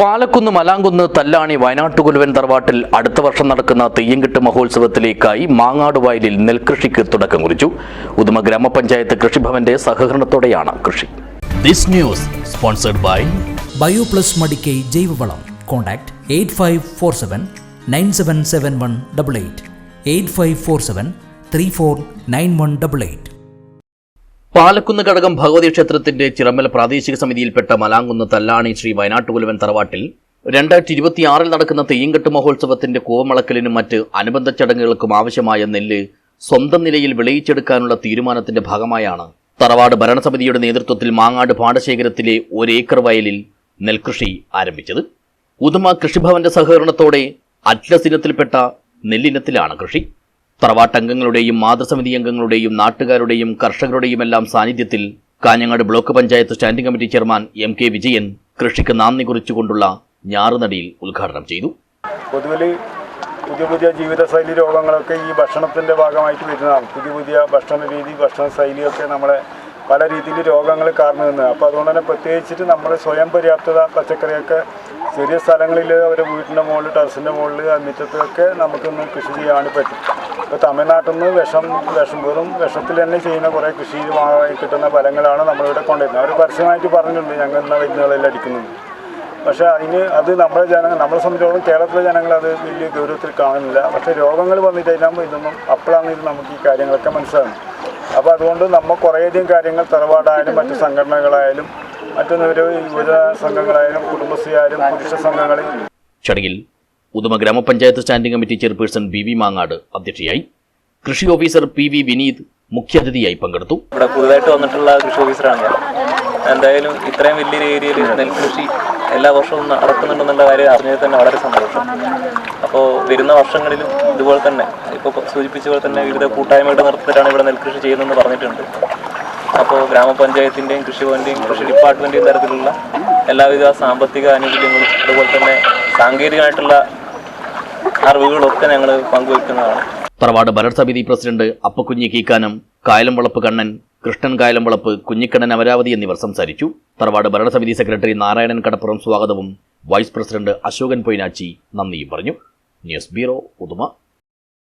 പാലക്കുന്ന് മലാങ്കുന്ന് തല്ലാണി വയനാട്ടുകുലുവൻ തറവാട്ടിൽ അടുത്ത വർഷം നടക്കുന്ന തെയ്യംകെട്ട് മഹോത്സവത്തിലേക്കായി മാങ്ങാട് വയലിൽ നെൽകൃഷിക്ക് തുടക്കം കുറിച്ചു. ഉദുമ ഗ്രാമപഞ്ചായത്ത് കൃഷിഭവന്റെ സഹകരണത്തോടെയാണ് കൃഷി. This news sponsored by Bioplus Madikai ജൈവവളം contact eight five four seven nine seven seven one double eight eight five four seven three four nine one double eight Palakkunnu ഘടകം ഭഗവതി ക്ഷേത്രത്തിന്റെ ചിറമ്മൽ പ്രാദേശിക സമിതിയിൽപ്പെട്ട മലാങ്കുന്ന് തല്ലാണി ശ്രീ വയനാട്ടുകുലവൻ തറവാട്ടിൽ രണ്ടായിരത്തി ഇരുപത്തിയാറിൽ നടക്കുന്ന തെയ്യങ്കെട്ട് മഹോത്സവത്തിന്റെ കൂവമളക്കലിനും മറ്റ് അനുബന്ധ ചടങ്ങുകൾക്കും ആവശ്യമായ നെല്ല് സ്വന്തം നിലയിൽ വിളയിച്ചെടുക്കാനുള്ള തീരുമാനത്തിന്റെ ഭാഗമായാണ് തറവാട് ഭരണസമിതിയുടെ നേതൃത്വത്തിൽ മാങ്ങാട് പാടശേഖരത്തിലെ ഒരേക്കർ വയലിൽ നെൽകൃഷി ആരംഭിച്ചത്. ഉദമ കൃഷിഭവന്റെ സഹകരണത്തോടെ അറ്റ്ലസ് ഇനത്തിൽപ്പെട്ട നെല്ലിനത്തിലാണ് കൃഷി. തറവാട്ടംഗങ്ങളുടെയും മാതൃസമിതി അംഗങ്ങളുടെയും നാട്ടുകാരുടെയും കർഷകരുടെയുമെല്ലാം സാന്നിധ്യത്തിൽ Kanhangad block panchayat standing committee chairman M K Vijayan കൃഷിക്ക് നാന്ദി കുറിച്ചുകൊണ്ടുള്ള ഞാറുനടിയിൽ ഉദ്ഘാടനം ചെയ്തു. പൊതുവിൽ പുതിയ പുതിയ ജീവിതശൈലി രോഗങ്ങളൊക്കെ ഈ ഭക്ഷണത്തിന്റെ ഭാഗമായിട്ട് വരുന്നതാണ്. പുതിയ പുതിയ ഭക്ഷണ രീതി ഭക്ഷണ ശൈലിയൊക്കെ നമ്മളെ പല രീതിയിൽ രോഗങ്ങൾ കാരണം നിന്ന് അപ്പോൾ അതുകൊണ്ട് തന്നെ പ്രത്യേകിച്ചിട്ട് നമ്മൾ സ്വയം പര്യാപ്തത പച്ചക്കറിയൊക്കെ ചെറിയ സ്ഥലങ്ങളിൽ അവരുടെ വീട്ടിന്റെ മുകളിൽ ടെറസിന്റെ മുകളിൽ മുറ്റത്തൊക്കെ നമുക്കൊന്ന് കൃഷി ചെയ്യാൻ പറ്റും. ഇപ്പോൾ തമിഴ്നാട്ടിൽ നിന്ന് വിഷം വിഷം വെറും വിഷത്തിൽ തന്നെ ചെയ്യുന്ന കുറേ കൃഷി കിട്ടുന്ന ഫലങ്ങളാണ് നമ്മളിവിടെ കൊണ്ടുവരുന്നത്. അവർ പരസ്യമായിട്ട് പറഞ്ഞിട്ടുണ്ട് ഞങ്ങൾ ഇന്ന മരുന്നുകളെല്ലാം അടിക്കുന്നുണ്ട്. പക്ഷേ അതിന് അത് നമ്മുടെ ജനങ്ങൾ നമ്മളെ സംബന്ധിച്ചോളം കേരളത്തിലെ ജനങ്ങൾ അത് വലിയ ഗൗരവത്തിൽ കാണുന്നില്ല. പക്ഷേ രോഗങ്ങൾ വന്നിട്ട് കഴിഞ്ഞാൽ ഇതൊന്നും അപ്പോഴാണ് ഇത് നമുക്ക് ഈ കാര്യങ്ങളൊക്കെ മനസ്സിലാകുന്നത് അപ്പോൾ അതുകൊണ്ട് നമ്മൾ കുറേയധികം കാര്യങ്ങൾ തറവാടായാലും മറ്റ് സംഘടനകളായാലും മറ്റൊന്നൊരു യുവജന സംഘങ്ങളായാലും കുടുംബശ്രീ ആയാലും പുരുഷ സംഘങ്ങളിൽ ചടങ്ങിൽ ഉദമ ഗ്രാമപഞ്ചായത്ത് standing committee chairperson B V Mangad അധ്യക്ഷയായി. കൃഷി ഓഫീസർ പി വി വിനീത് മുഖ്യാതിഥിയായി പങ്കെടുത്തു. ഇവിടെ പുതുതായിട്ട് വന്നിട്ടുള്ള കൃഷി ഓഫീസറാണ് എന്തായാലും ഇത്രയും വലിയൊരു ഏരിയയിൽ നെൽകൃഷി എല്ലാ വർഷവും നടക്കുന്നുണ്ടെന്നുള്ള കാര്യം അറിഞ്ഞതിൽ തന്നെ വളരെ സന്തോഷം. അപ്പോൾ വരുന്ന വർഷങ്ങളിലും ഇതുപോലെ തന്നെ ഇപ്പോൾ സൂചിപ്പിച്ച പോലെ തന്നെ വിവിധ കൂട്ടായ്മയുടെ നേതൃത്വത്തിലാണ് ഇവിടെ നെൽകൃഷി ചെയ്യുന്നതെന്ന് പറഞ്ഞിട്ടുണ്ട്. അപ്പോൾ ഗ്രാമപഞ്ചായത്തിന്റെയും കൃഷിഭവന്റെയും കൃഷി ഡിപ്പാർട്ട്മെന്റെയും തരത്തിലുള്ള എല്ലാവിധ സാമ്പത്തിക ആനുകൂല്യങ്ങളും അതുപോലെ തന്നെ സാങ്കേതികമായിട്ടുള്ള അറിവുകളൊക്കെ ഞങ്ങൾ പങ്കുവയ്ക്കുന്നതാണ് തറവാട് ഭരണസമിതി പ്രസിഡന്റ് അപ്പക്കുഞ്ഞി കീക്കാനം കായലംവളപ്പ് കണ്ണൻ കൃഷ്ണൻ കായലംവളപ്പ് കുഞ്ഞിക്കണ്ണൻ അമരാവതി എന്നിവർ സംസാരിച്ചു. തറവാട് ഭരണസമിതി സെക്രട്ടറി നാരായണൻ കടപ്പുറം സ്വാഗതവും വൈസ് പ്രസിഡന്റ് അശോകൻ പൊയ്നാച്ചി നന്ദിയും പറഞ്ഞു. News bureau Uduma.